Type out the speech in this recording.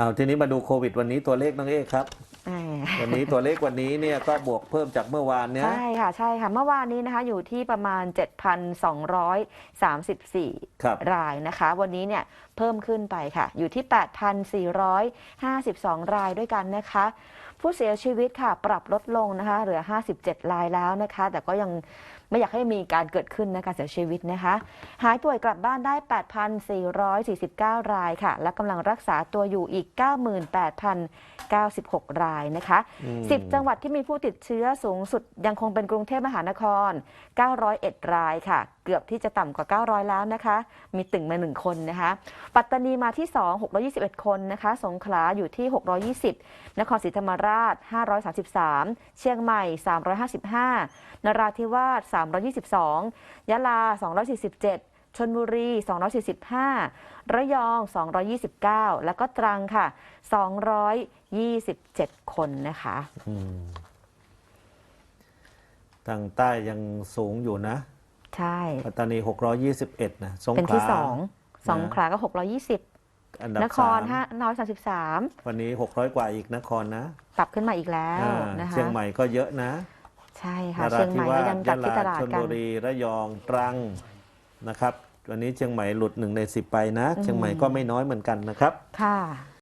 เอาทีนี้มาดูโควิดวันนี้ตัวเลขน้องเอกครับ วันนี้ตัวเลขวันนี้เนี่ยก็บวกเพิ่มจากเมื่อวานเนี้ยใช่ค่ะใช่ค่ะเมื่อวานนี้นะคะอยู่ที่ประมาณ 7,234ครับรายนะคะ วันนี้เนี่ยเพิ่มขึ้นไปค่ะ อยู่ที่ 8,452 รายด้วยกันนะคะ ผู้เสียชีวิตค่ะ ปรับลดลงนะคะ เหลือ 57 รายแล้วนะคะ แต่ก็ยังไม่อยากให้มีการเกิดขึ้นนะการเสียชีวิตนะคะ หายป่วยกลับบ้านได้ 8,449 รายค่ะ และกำลังรักษาตัวอยู่อีก 98,096 รายนะคะอืม10 จังหวัดที่มีผู้ติดเชื้อสูงสุดยังคงเป็นกรุงเทพมหานคร 901 รายค่ะ เกือบที่จะต่ำกว่า 900 แล้วนะคะ มีตึงมา 1 คนนะคะ ปัตตานีมาที่ 2 621 คนนะคะ สงขลาอยู่ที่ 620 นครศรีธรรมราช 533 เชียงใหม่ 355 นราธิวาส 322 ยะลา 247 ชนบุรี 245 ระยอง 229 แล้วก็ตรังค่ะ 227 คนนะคะอืมทางใต้ยังสูงอยู่นะ ใช่ปัตตานี 621 นะสงเป็นขที่ลาสองสงขลาก็ 620อันดับนครสาม533วันนี้600กว่าอีกนครนะปรับขึ้นมาอีกแล้วอ่านะคะเชียงใหม่ก็เยอะนะ ใช่ค่ะนราเชียงใหธิม่วาก็สยังจัยะดที่ลาตลาดชลกันบุรีระยองตรังนะครับ วันนี้เชียงใหม่หลุดหนึ่งในสิบไปนะ เชียงใหม่ก็ไม่น้อยเหมือนกันนะครับ ค่ะ